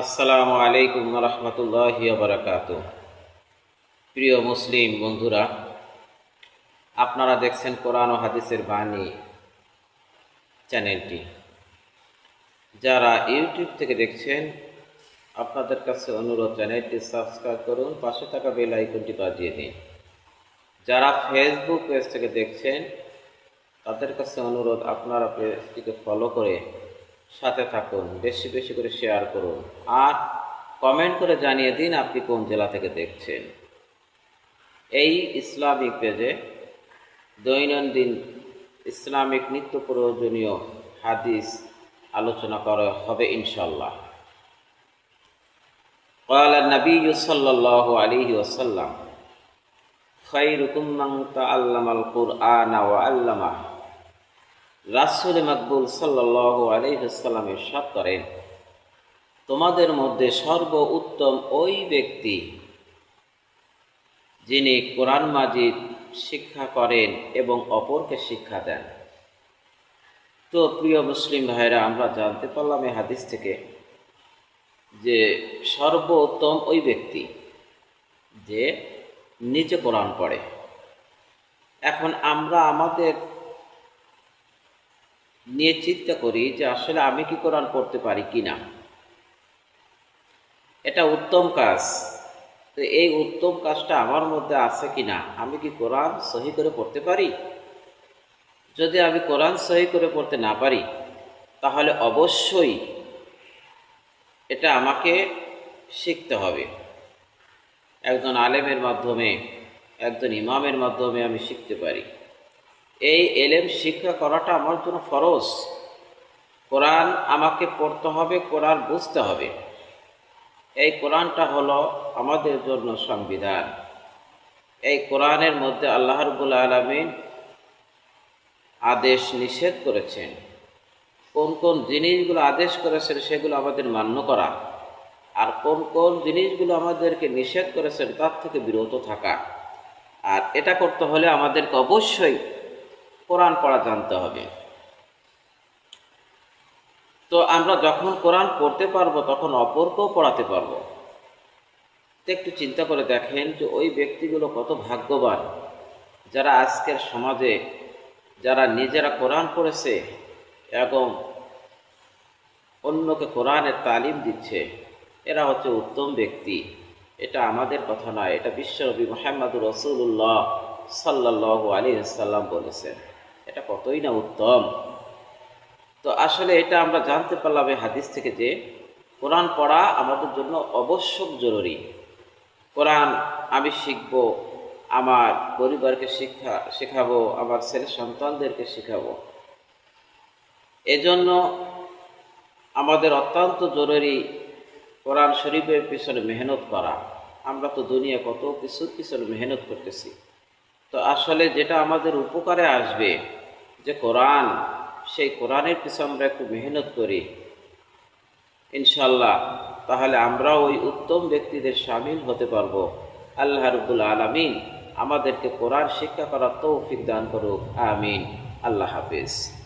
আসসালামু আলাইকুম রহমতুল্লাহ বারাকাত প্রিয় মুসলিম বন্ধুরা, আপনারা দেখছেন কোরআন ও হাদিসের বাণী চ্যানেলটি। যারা ইউটিউব থেকে দেখছেন, আপনাদের কাছে অনুরোধ চ্যানেলটি সাবস্ক্রাইব করুন, পাশে থাকা বেল আইকনটি বাজিয়ে দিন। যারা ফেসবুক পেজ থেকে দেখছেন, তাদের কাছে অনুরোধ, আপনারা পেজটিকে ফলো করে সাথে থাকুন বেশি বেশি করে শেয়ার করুন আর কমেন্ট করে জানিয়ে দিন আপনি কোন জেলা থেকে দেখছেন এই ইসলামিক পেজে দৈনন্দিন ইসলামিক নিত্য প্রয়োজনীয় হাদিস আলোচনা করা হবে ইনশাল্লাহ قال النبي صلى الله عليه وسلم خيركم من تعلم القرآن وعلمه রাসুল মকবুল সাল্লাহ আলহিসাল্লাম ইরশাদ করেন, তোমাদের মধ্যে সর্ব উত্তম ওই ব্যক্তি যিনি কোরআন মাজিদ শিক্ষা করেন এবং অপরকে শিক্ষা দেন। তো প্রিয় মুসলিম ভাইরা আমরা জানতে পারলাম এই হাদিস থেকে যে সর্বোত্তম ওই ব্যক্তি যে নিজে কোরআন পড়ে। এখন আমরা আমাদের নিয়ে চিন্তা করি যে আসলে আমি কি কোরআন পড়তে পারি কি না এটা উত্তম কাজ। তো এই উত্তম কাজটা আমার মধ্যে আছে কি না আমি কি কোরআন সহি করে পড়তে পারি? যদি আমি কোরআন সহি করে পড়তে না পারি, তাহলে অবশ্যই এটা আমাকে শিখতে হবে। একজন আলেমের মাধ্যমে, একজন ইমামের মাধ্যমে আমি শিখতে পারি। এই এলেম শিক্ষা করাটা আমার জন্য ফরজ। কোরআন আমাকে পড়তে হবে, কোরআন বুঝতে হবে। এই কোরআনটা হলো আমাদের জন্য সংবিধান। এই কোরআনের মধ্যে আল্লাহ রবুল আলমিন আদেশ নিষেধ করেছেন। কোন কোন জিনিসগুলো আদেশ করেছেন সেগুলো আমাদের মান্য করা। আর কোন কোন জিনিসগুলো আমাদেরকে নিষেধ করেছেন তার থেকে বিরত থাকা। আর এটা করতে হলে আমাদেরকে অবশ্যই কোরআন পড়া জানতে হবে। তো আমরা যখন কোরআন পড়তে পারব, তখন অপরকেও পড়াতে পারব। একটু চিন্তা করে দেখেন যে ওই ব্যক্তিগুলো কত ভাগ্যবান, যারা আজকের সমাজে, যারা নিজেরা কোরআন পড়েছে এবং অন্যকে কোরআনের তালিম দিচ্ছে, এরা হচ্ছে উত্তম ব্যক্তি। এটা আমাদের কথা নয়, এটা বিশ্বনবী মোহাম্মদুর রসুল্লাহ সাল্লাহ আলী সাল্লাম বলেছেন। এটা কতই না উত্তম। তো আসলে এটা আমরা জানতে পারলাম এই হাদিস থেকে যে কোরআন পড়া আমাদের জন্য অবশ্যক জরুরি। কোরআন আমি শিখব, আমার পরিবারকে শিক্ষা, শেখাবো, আমার ছেলে সন্তানদেরকে শেখাবো। এজন্য আমাদের অত্যন্ত জরুরি কোরআন শরীফের পিছনে মেহনত করা। আমরা তো দুনিয়া কত কিছুর পিছনে মেহনত করতেছি। তো আসলে যেটা আমাদের উপকারে আসবে যে কোরআন, সেই কোরআনের পিছনে আমরা একটু মেহনত করি। ইনশাল্লাহ তাহলে আমরা ওই উত্তম ব্যক্তিদের সামিল হতে পারব। আল্লাহ রবুল আলমিন আমাদেরকে কোরআন শিক্ষা করার তৌফিক দান করুক। আমিন। আল্লাহ হাফিজ।